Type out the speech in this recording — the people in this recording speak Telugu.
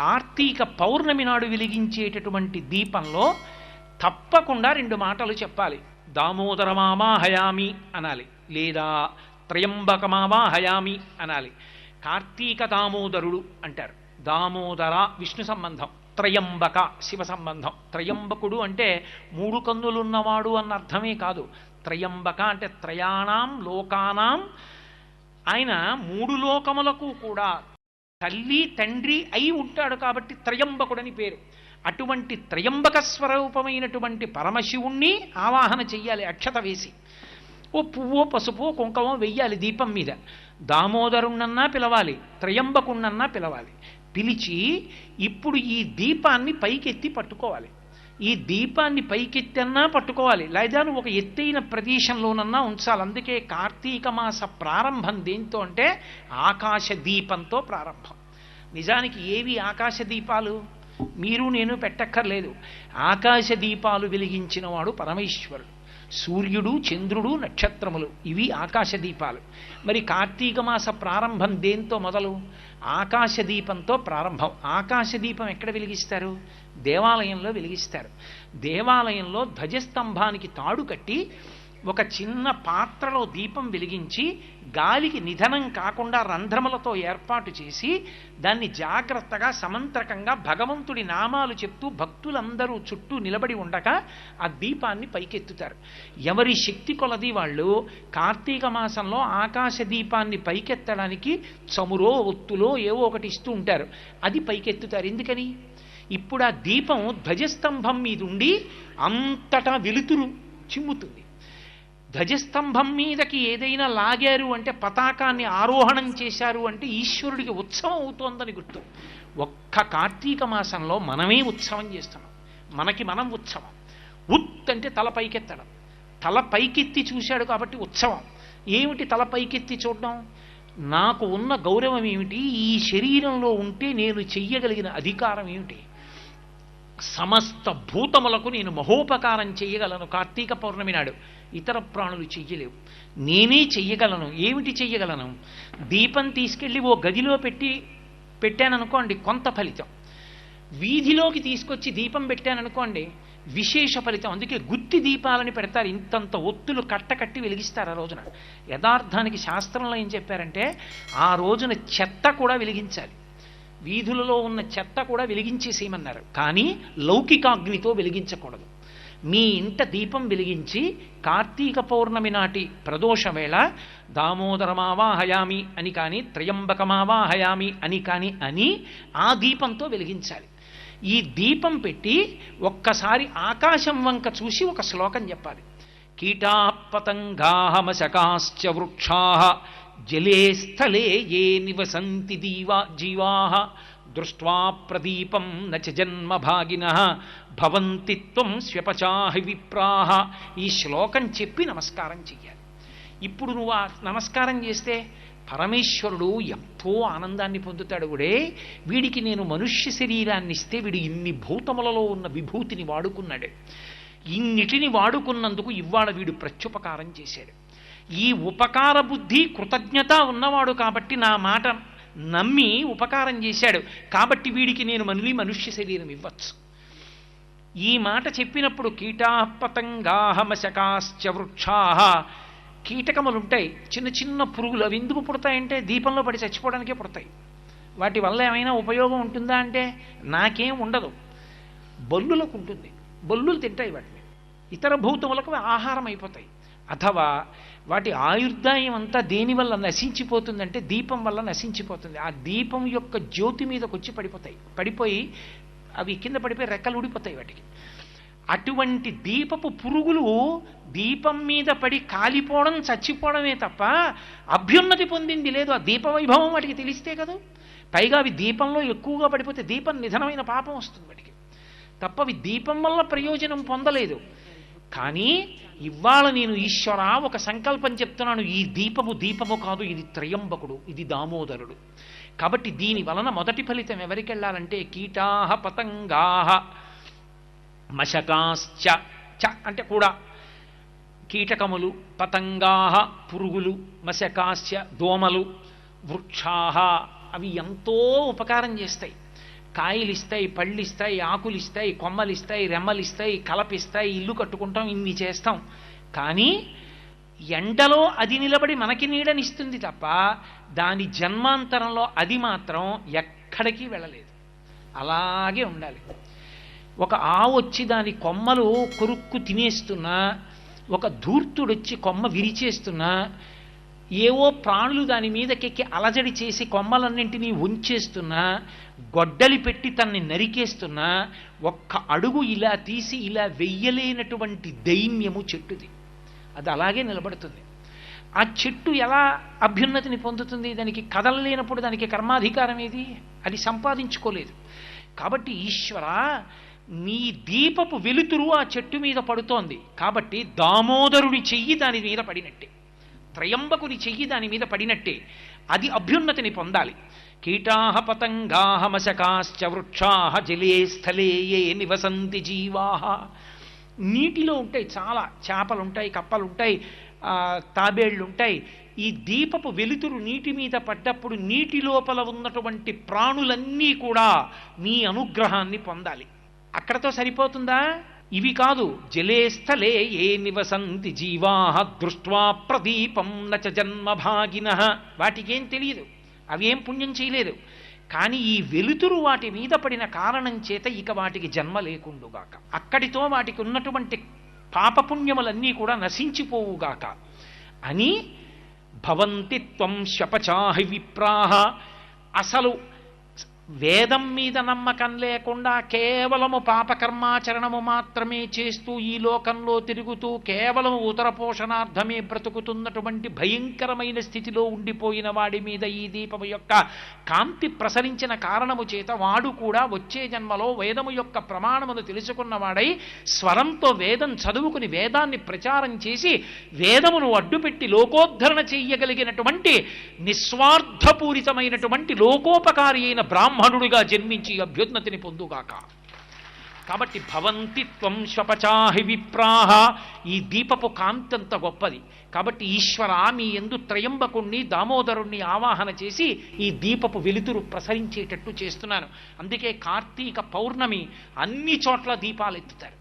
కార్తీక పౌర్ణమి నాడు వెలిగించేటటువంటి దీపంలో తప్పకుండా రెండు మాటలు చెప్పాలి. దామోదరమావాహయామి అనాలి. లేదా త్రయంబకమావాహయామి అనాలి. కార్తీక దామోదరుడు అంటారు. దామోదర విష్ణు సంబంధం త్రయంబక శివ సంబంధం. త్రయంబకుడు అంటే మూడు కన్నులున్నవాడు అన్న అర్థమే కాదు. త్రయంబక అంటే త్రయాణం లోకానాం. ఆయన మూడు లోకములకు కూడా తల్లి తండ్రి అయి ఉంటాడు కాబట్టి త్రయంబకుడని పేరు. అటువంటి త్రయంబక స్వరూపమైనటువంటి పరమశివుణ్ణి ఆవాహన చెయ్యాలి అక్షత వేసి. ఓ పువ్వో పసుపో కుంకమో వెయ్యాలి దీపం మీద. దామోదరుణ్ణన్నా పిలవాలి త్రయంబకుణ్ణన్నా పిలవాలి. పిలిచి ఇప్పుడు ఈ దీపాన్ని పైకెత్తి పట్టుకోవాలి. ఈ దీపాన్ని పైకెత్తన్నా పట్టుకోవాలి. లేదా నువ్వు ఒక ఎత్తైన ప్రదేశంలోనన్నా ఉంచాలి. అందుకే కార్తీక మాస ప్రారంభం దేంతో అంటే ఆకాశ దీపంతో ప్రారంభం. నిజానికి ఏవి ఆకాశ దీపాలు? మీరు నేను పెట్టక్కర్లేదు. ఆకాశ దీపాలు వెలిగించినవాడు పరమేశ్వరుడు. సూర్యుడు చంద్రుడు నక్షత్రములు. ఇవి ఆకాశ దీపాలు. మరి కార్తీక మాస ప్రారంభం దేంతో మొదలు? ఆకాశ దీపంతో ప్రారంభం. ఆకాశ దీపం ఎక్కడ వెలిగిస్తారు? దేవాలయంలో వెలిగిస్తారు. దేవాలయంలో ధ్వజస్తంభానికి తాడు కట్టి ఒక చిన్న పాత్రలో దీపం వెలిగించి గాలికి నిధనం కాకుండా రంధ్రములతో ఏర్పాటు చేసి దాన్ని జాగ్రత్తగా సమంత్రకంగా భగవంతుడి నామాలు చెప్తూ భక్తులందరూ చుట్టూ నిలబడి ఉండగా ఆ దీపాన్ని పైకెత్తుతారు. ఎవరి శక్తి కొలది వాళ్ళు కార్తీక మాసంలో ఆకాశ దీపాన్ని పైకెత్తడానికి చమురో ఒత్తులో ఏవో ఒకటి ఇస్తూ ఉంటారు. అది పైకెత్తుతారు. ఎందుకని? ఇప్పుడు ఆ దీపం ధ్వజస్తంభం మీద ఉండి అంతటా వెలుతురు చిమ్ముతుంది. ధ్వజస్తంభం మీదకి ఏదైనా లాగారు అంటే పతాకాన్ని ఆరోహణం చేశారు అంటే ఈశ్వరుడికి ఉత్సవం అవుతోందని గుర్తు. ఒక్క కార్తీక మాసంలో మనమే ఉత్సవం చేస్తున్నాం మనకి మనం ఉత్సవం. ఉత్ అంటే తల పైకెత్తడం. తల పైకెత్తి చూశాడు కాబట్టి ఉత్సవం. ఏమిటి తల పైకెత్తి చూడడం? నాకు ఉన్న గౌరవం ఏమిటి? ఈ శరీరంలో ఉంటే నేను చెయ్యగలిగిన అధికారం ఏమిటి? సమస్త భూతములకు నేను మహోపకారం చెయ్యగలను కార్తీక పౌర్ణమి నాడు ఇతర ప్రాణులు చెయ్యలేవు. నేనే చెయ్యగలను. ఏమిటి చెయ్యగలను? దీపం తీసుకెళ్ళి ఓ గదిలో పెట్టి పెట్టాననుకోండి కొంత ఫలితం. వీధిలోకి తీసుకొచ్చి దీపం పెట్టాననుకోండి విశేష ఫలితం. అందుకే గుత్తి దీపాలని పెడతారు. ఇంతంత ఒత్తులు కట్టకట్టి వెలిగిస్తారు ఆ రోజున. యథార్థానికి శాస్త్రంలో ఏం చెప్పారంటే ఆ రోజున చెత్త కూడా వెలిగించాలి. వీధులలో ఉన్న చెత్త కూడా వెలిగించేసేయమన్నారు. కానీ లౌకికాగ్నితో వెలిగించకూడదు. మీ ఇంట దీపం వెలిగించి కార్తీక పౌర్ణమి నాటి ప్రదోష వేళ దామోదరమావాహయామి అని కానీ త్రయంబకమావాహయామి అని కానీ అని ఆ దీపంతో వెలిగించాలి. ఈ దీపం పెట్టి ఒక్కసారి ఆకాశం వంక చూసి ఒక శ్లోకం చెప్పాలి. కీటాపతంగాహమశకాశ్చ వృక్షా జలే స్థలే ఏ నివసంతి దీవా జీవా? దృష్ట్వా ప్రదీపం నచ జన్మ భాగిన? భవంతి త్వం స్వ్యపచాహి విప్రాహ ఈ శ్లోకం చెప్పి నమస్కారం చెయ్యాలి. ఇప్పుడు నువ్వు ఆ నమస్కారం చేస్తే పరమేశ్వరుడు ఎంతో ఆనందాన్ని పొందుతాడు కూడా వీడికి నేను మనుష్య శరీరాన్ని ఇస్తే వీడు ఇన్ని భూతములలో ఉన్న విభూతిని వాడుకున్నాడు. ఇన్నిటిని వాడుకున్నందుకు ఇవాళ వీడు ప్రత్యుపకారం చేశాడు. ఈ ఉపకార బుద్ధి కృతజ్ఞత ఉన్నవాడు కాబట్టి నా మాట నమ్మి ఉపకారం చేశాడు. కాబట్టి వీడికి నేను మళ్ళీ మనుష్య శరీరం ఇవ్వచ్చు. ఈ మాట చెప్పినప్పుడు కీటా పతంగాహమశకాశ్చ వృక్షా కీటకములు ఉంటాయి చిన్న చిన్న పురుగులు అవి ఎందుకు పుడతాయంటే దీపంలో పడి చచ్చిపోవడానికే పుడతాయి. వాటి వల్ల ఏమైనా ఉపయోగం ఉంటుందా అంటే నాకేం ఉండదు. బల్లులకు ఉంటుంది. బల్లులు తింటాయి వాటిని. ఇతర భూతములకు ఆహారం అయిపోతాయి అథవా వాటి ఆయుర్దాయం అంతా దేనివల్ల నశించిపోతుందంటే దీపం వల్ల నశించిపోతుంది. ఆ దీపం యొక్క జ్యోతి మీదకి వచ్చి పడిపోతాయి. పడిపోయి అవి కింద పడిపోయి రెక్కలు ఊడిపోతాయి వాటికి. అటువంటి దీపపు పురుగులు దీపం మీద పడి కాలిపోవడం చచ్చిపోవడమే తప్ప అభ్యున్నతి పొందింది లేదు. ఆ దీప వైభవం వాటికి తెలిస్తే కదా. పైగా అవి దీపంలో ఎక్కువగా పడిపోతే దీపం నిధనమైన పాపం వస్తుంది వాటికి. తప్ప అవి దీపం వల్ల ప్రయోజనం పొందలేదు. కానీ ఇవాళ నేను ఈశ్వర ఒక సంకల్పం చెప్తున్నాను. ఈ దీపము దీపము కాదు ఇది త్రయంబకుడు ఇది దామోదరుడు. కాబట్టి దీని వలన మొదటి ఫలితం ఎవరికి వెళ్ళాలంటే కీటాహ పతంగాహ మశకాశ్చ చ అంటే కూడా కీటకములు పతంగాహ పురుగులు మశకాశ్చ దోమలు వృక్షాహ అవి ఎంతో ఉపకారం చేస్తాయి. కాయలు ఇస్తాయి పళ్ళు ఇస్తాయి ఆకులు ఇస్తాయి కొమ్మలు ఇస్తాయి రెమ్మలు ఇస్తాయి కలపిస్తాయి ఇల్లు కట్టుకుంటాం ఇన్ని చేస్తాం. కానీ ఎండలో అది నిలబడి మనకి నీడనిస్తుంది తప్ప దాని జన్మాంతరంలో అది మాత్రం ఎక్కడికి వెళ్ళలేదు. అలాగే ఉండాలి. ఒక ఆవు వచ్చి దాని కొమ్మలు కొరుక్కు తినేస్తున్నా ఒక ధూర్తుడొచ్చి కొమ్మ విరిచేస్తున్నా ఏవో ప్రాణులు దాని మీదకెక్కి అలజడి చేసి కొమ్మలన్నింటినీ ఉంచేస్తున్నా గొడ్డలి పెట్టి తన్ని నరికేస్తున్నా ఒక్క అడుగు ఇలా తీసి ఇలా వెయ్యలేనటువంటి దైన్యము చెట్టుది. అది అలాగే నిలబడుతుంది. ఆ చెట్టు ఎలా అభ్యున్నతిని పొందుతుంది? దానికి కదలలేనప్పుడు దానికి కర్మాధికారం ఏది? అది సంపాదించుకోలేదు. కాబట్టి ఈశ్వర నీ దీపపు వెలుతురు ఆ చెట్టు మీద పడుతోంది. కాబట్టి దామోదరుడి చెయ్యి దాని మీద పడినట్టే. త్రయంబకుని చెయ్యి దాని మీద పడినట్టే అది అభ్యున్నతిని పొందాలి. కీటాహ పతంగాహ మశకాశ్చ వృక్షాహ జలే స్థలే ఏ నివసంతి జీవాహ. నీటిలో ఉంటాయి చాలా చేపలు ఉంటాయి కప్పలు ఉంటాయి తాబేళ్ళు ఉంటాయి ఈ దీపపు వెలుతురు నీటి మీద పడ్డప్పుడు నీటి లోపల ఉన్నటువంటి ప్రాణులన్నీ కూడా మీ అనుగ్రహాన్ని పొందాలి. అక్కడతో సరిపోతుందా? ఇవి కాదు జలే స్థలే ఏ నివసంతి జీవాహ దృష్ట్వా ప్రదీపం నచ జన్మభాగిన. వాటికేం తెలియదు అవేం పుణ్యం చేయలేదు. కానీ ఈ వెలుతురు వాటి మీద పడిన కారణం చేత ఇక వాటికి జన్మ లేకుండుగాక. అక్కడితో వాటికి ఉన్నటువంటి పాపపుణ్యములన్నీ కూడా నశించిపోవుగాక. అని భవంతి త్వం శపచాహి విప్రాహ. అసలు వేదం మీద నమ్మకం లేకుండా కేవలము పాపకర్మాచరణము మాత్రమే చేస్తూ ఈ లోకంలో తిరుగుతూ కేవలం ఉతర పోషణార్థమే బ్రతుకుతున్నటువంటి భయంకరమైన స్థితిలో ఉండిపోయిన వాడి మీద ఈ దీపము యొక్క కాంతి ప్రసరించిన కారణము చేత వాడు కూడా వచ్చే జన్మలో వేదము యొక్క ప్రమాణమును తెలుసుకున్నవాడై స్వరంతో వేదం చదువుకుని వేదాన్ని ప్రచారం చేసి వేదమును అడ్డుపెట్టి లోకోద్ధరణ చెయ్యగలిగినటువంటి నిస్వార్థపూరితమైనటువంటి లోకోపకారి అయిన బ్రాహ్మణుడిగా జన్మించి అభ్యున్నతిని పొందుగాక. కాబట్టి భవంతి త్వం శపచాహి విప్రాహ. ఈ దీపపు కాంతంత గొప్పది. కాబట్టి ఈశ్వర మీ ఎందు త్రయంబకుణ్ణి దామోదరుణ్ణి ఆవాహన చేసి ఈ దీపపు వెలుతురు ప్రసరించేటట్టు చేస్తున్నాను. అందుకే కార్తీక పౌర్ణమి అన్ని చోట్ల దీపాలు ఎత్తుతారు